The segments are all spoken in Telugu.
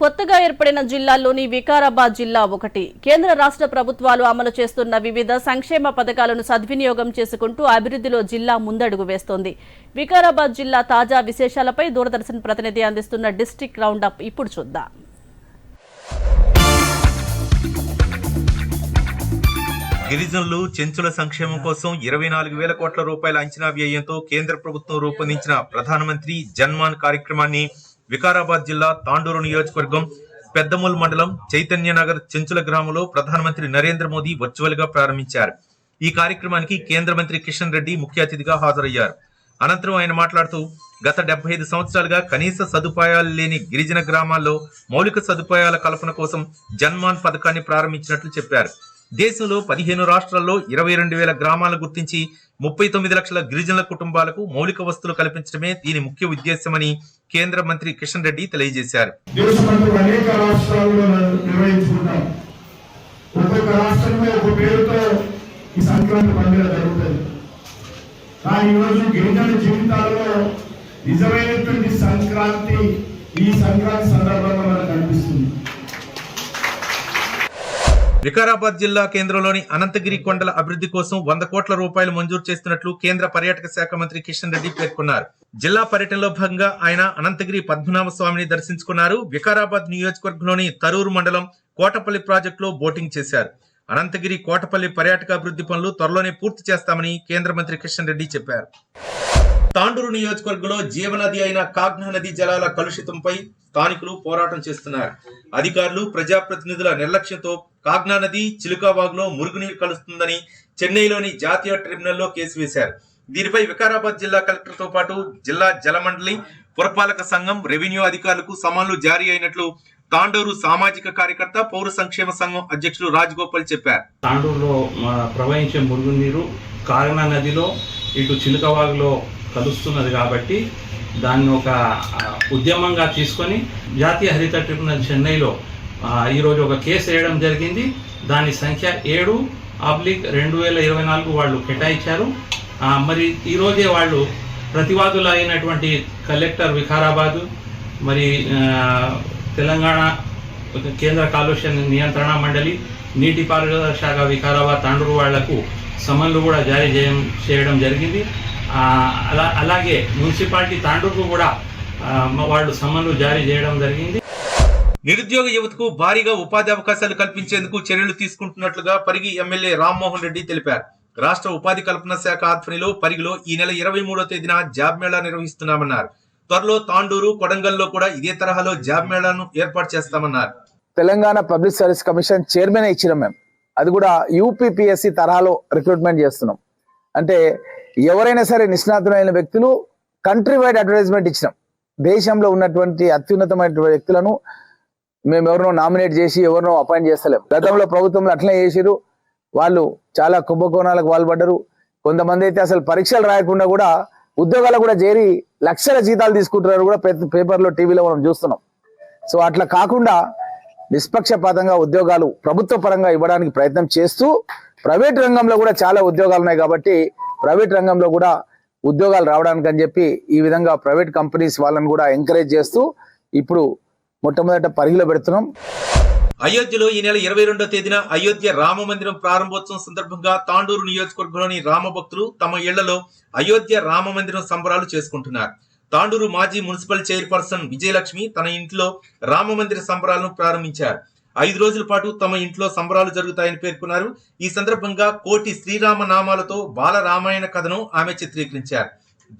కొత్తగా ఏర్పడిన జిల్లాల్లోని వికారాబాద్ జిల్లా ఒకటి. కేంద్ర రాష్ట్ర ప్రభుత్వాలు అమలు చేస్తున్న వివిధ సంక్షేమ పథకాలను సద్వినియోగం చేసుకుంటూ అభివృద్ధిలో జిల్లా ముందడుగు వేస్తోంది. వికారాబాద్ జిల్లా తాజా విశేషాలపై దూరదర్శన్ ప్రతినిధి అందిస్తున్న డిస్టిక్ రౌండప్ ఇప్పుడు చూద్దాం. గిరిజనులు చెంచుల సంక్షేమం కోసం ఇరవై నాలుగు వేల కోట్ల రూపాయల అంచనా వ్యయంతో కేంద్ర ప్రభుత్వం రూపొందించిన ప్రధానమంత్రి జన్మాన్ కార్యక్రమాన్ని వికారాబాద్ జిల్లా తాండూరు నియోజకవర్గం పెద్దమూల్ మండలం చైతన్యనగర్ చెంచుల గ్రామంలో ప్రధానమంత్రి నరేంద్ర మోదీ వర్చువల్గా ప్రారంభించారు. ఈ కార్యక్రమానికి కేంద్ర మంత్రి కిషన్ రెడ్డి ముఖ్య అతిథిగా హాజరయ్యారు. అనంతరం ఆయన మాట్లాడుతూ గత డెబ్బై ఐదు సంవత్సరాలుగా కనీస సదుపాయాలు లేని గిరిజన గ్రామాల్లో మౌలిక సదుపాయాల కల్పన కోసం జన్మాన్ పథకాన్ని ప్రారంభించినట్లు చెప్పారు. దేశంలో పదిహేను రాష్ట్రాల్లో ఇరవై రెండు వేల గ్రామాలను గుర్తించి ముప్పై తొమ్మిది లక్షల గిరిజనుల కుటుంబాలకు మౌలిక వస్తువులు కల్పించడమే దీని ముఖ్య ఉద్దేశమని కేంద్ర మంత్రి కిషన్ రెడ్డి తెలియజేశారు. ఒక్కొక్క రాష్ట్రంలో ఒక పేరుతో ఈ సంక్రాంతి పండుగ జరుగుతుంది. ఈరోజు గిరిజన జీవితాల్లో నిజమైనటువంటి సంక్రాంతి ఈ సంక్రాంతి సందర్భంగా మనకు కనిపిస్తుంది. వికారాబాద్ జిల్లా కేంద్రంలోని అనంతగిరి కొండల అభివృద్ధి కోసం వంద కోట్ల రూపాయలు మంజూరు చేస్తున్నట్లు కేంద్ర పర్యాటక శాఖ మంత్రి కిషన్ రెడ్డి పేర్కొన్నారు. జిల్లా పర్యటనలో భాగంగా ఆయన అనంతగిరి పద్మనాభ స్వామిని దర్శించుకున్నారు. వికారాబాద్ నియోజకవర్గంలోని తరూరు మండలం కోటపల్లి ప్రాజెక్టులో బోటింగ్ చేశారు. అనంతగిరి కోటపల్లి పర్యాటక అభివృద్ధి పనులు త్వరలోనే పూర్తి చేస్తామని కేంద్ర మంత్రి కిషన్ రెడ్డి చెప్పారు. తాండూరు నియోజకవర్గంలో జీవనది అయిన కాగ్నా నది జలాల కలుషితంపై స్థానికులు పోరాటం చేస్తున్నారు. అధికారులు ప్రజాప్రతినిధుల నిర్లక్ష్యంతో కాగ్నా నది చిలుకావాగ్లో మురుగునీరు కలుస్తుందని చెన్నైలోని జాతీయ ట్రిబ్యునల్లో కేసు వేశారు. దీనిపై వికారాబాద్ జిల్లా కలెక్టర్తో పాటు జిల్లా జలమండలి పురపాలక సంఘం రెవెన్యూ అధికారులకు సమన్లు జారీ అయినట్లు తాండూరు సామాజిక కార్యకర్త పౌర సంక్షేమ సంఘం అధ్యక్షులు రాజగోపాల్ చెప్పారు. తాండూరులో ప్రవహించే మురుగునీరు కారణ నదిలో ఇటు చిలుకవాగులో కలుస్తున్నది కాబట్టి దాన్ని ఒక ఉద్యమంగా తీసుకొని జాతీయ హరిత ట్రిబ్యునల్ చెన్నైలో ఈరోజు ఒక కేసు వేయడం జరిగింది. దాని సంఖ్య ఏడు ఆబ్లిక్ రెండు వేల ఇరవై నాలుగు వాళ్ళు కేటాయించారు. మరి ఈరోజే వాళ్ళు ప్రతివాదులు అయినటువంటి కలెక్టర్ వికారాబాదు మరి తెలంగాణ కేంద్ర కాలుష్య నియంత్రణ మండలి నీటిపారుదల శాఖ వికారాబాద్ తాండూరు వాళ్ళకు సమన్లు కూడా జారీ చేయడం చేయడం జరిగింది. ఆ, అలా అలాగే మున్సిపాలిటీ తాండూరుకు కూడా వాళ్ళు సమన్లు జారీ చేయడం జరిగింది. నిరుద్యోగ యువతకు భారీగా ఉపాధి అవకాశాలు కల్పించేందుకు చర్యలు తీసుకుంటున్నట్లుగా పరిగి ఎమ్మెల్యే రామ్మోహన్ రెడ్డి తెలిపారు. రాష్ట్ర ఉపాధి కల్పన శాఖ ఆధ్వర్యంలో పరిగిలో ఈ నెల ఇరవై మూడో తేదీన జాబ్ మేళా నిర్వహిస్తున్నామన్నారు. త్వరలో తాండూరు కొడంగల్లో కూడా ఇదే తరహాలో జాబ్ మేళాను ఏర్పాటు చేస్తామన్నారు. Telangana public service commission chairman ఇచ్చినాం మేము. అది కూడా యూపీపీఎస్సి తరహాలో రిక్రూట్మెంట్ చేస్తున్నాం. అంటే ఎవరైనా సరే నిష్ణాతులైన వ్యక్తులు కంట్రీ వైడ్ అడ్వర్టైజ్మెంట్ ఇచ్చినాం. దేశంలో ఉన్నటువంటి అత్యున్నతమైన వ్యక్తులను మేము ఎవరినో నామినేట్ చేసి ఎవరినో అపాయింట్ చేస్తలేం. గతంలో ప్రభుత్వంలో అట్లనే చేసిరు వాళ్ళు చాలా కుంభకోణాలకు పాల్పడ్డరు. కొంతమంది అయితే అసలు పరీక్షలు రాయకుండా కూడా ఉద్యోగాలు కూడా చేరి లక్షల జీతాలు తీసుకుంటున్నారు కూడా పే- పేపర్లో టీవీలో మనం చూస్తున్నాం. సో అట్లా కాకుండా నిష్పక్షపాతంగా ఉద్యోగాలు ప్రభుత్వ పరంగా ఇవ్వడానికి ప్రయత్నం చేస్తూ ప్రైవేట్ రంగంలో కూడా చాలా ఉద్యోగాలు ఉన్నాయి కాబట్టి ప్రైవేట్ రంగంలో కూడా ఉద్యోగాలు రావడానికి అని చెప్పి ఈ విధంగా ప్రైవేట్ కంపెనీస్ వాళ్ళని కూడా ఎంకరేజ్ చేస్తూ ఇప్పుడు మొట్టమొదట పరిగిలో పెడుతున్నాం. అయోధ్యలో ఈ నెల ఇరవై రెండో తేదీన అయోధ్య రామ మందిరం ప్రారంభోత్సవం సందర్భంగా తాండూరు నియోజకవర్గంలోని రామ భక్తులు తమ ఇళ్ళలో అయోధ్య రామ మందిరం సంబరాలు చేసుకుంటున్నారు. తాండూరు మాజీ మున్సిపల్ చైర్పర్సన్ విజయలక్ష్మి తన ఇంట్లో రామ మందిర సంబరాలను ప్రారంభించారు. ఐదు రోజుల పాటు తమ ఇంట్లో సంబరాలు జరుగుతాయని పేర్కొన్నారు. ఈ సందర్భంగా కోటి శ్రీరామ నామాలతో బాల రామాయణ కథను ఆమె చిత్రీకరించారు.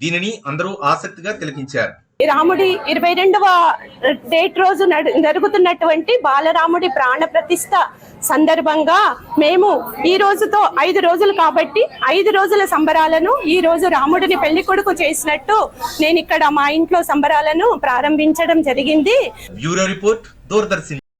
దీనిని అందరూ ఆసక్తిగా తిలకించారు. రాముడి ఇరవై రెండవ డేట్ రోజు నడు- జరుగుతున్నటువంటి బాలరాముడి ప్రాణ ప్రతిష్ట సందర్భంగా మేము ఈ రోజుతో ఐదు రోజులు కాబట్టి ఐదు రోజుల సంబరాలను ఈ రోజు రాముడిని పెళ్ళి కొడుకు చేసినట్టు నేను ఇక్కడ మా ఇంట్లో సంబరాలను ప్రారంభించడం జరిగింది. Bureau report Doordarshan.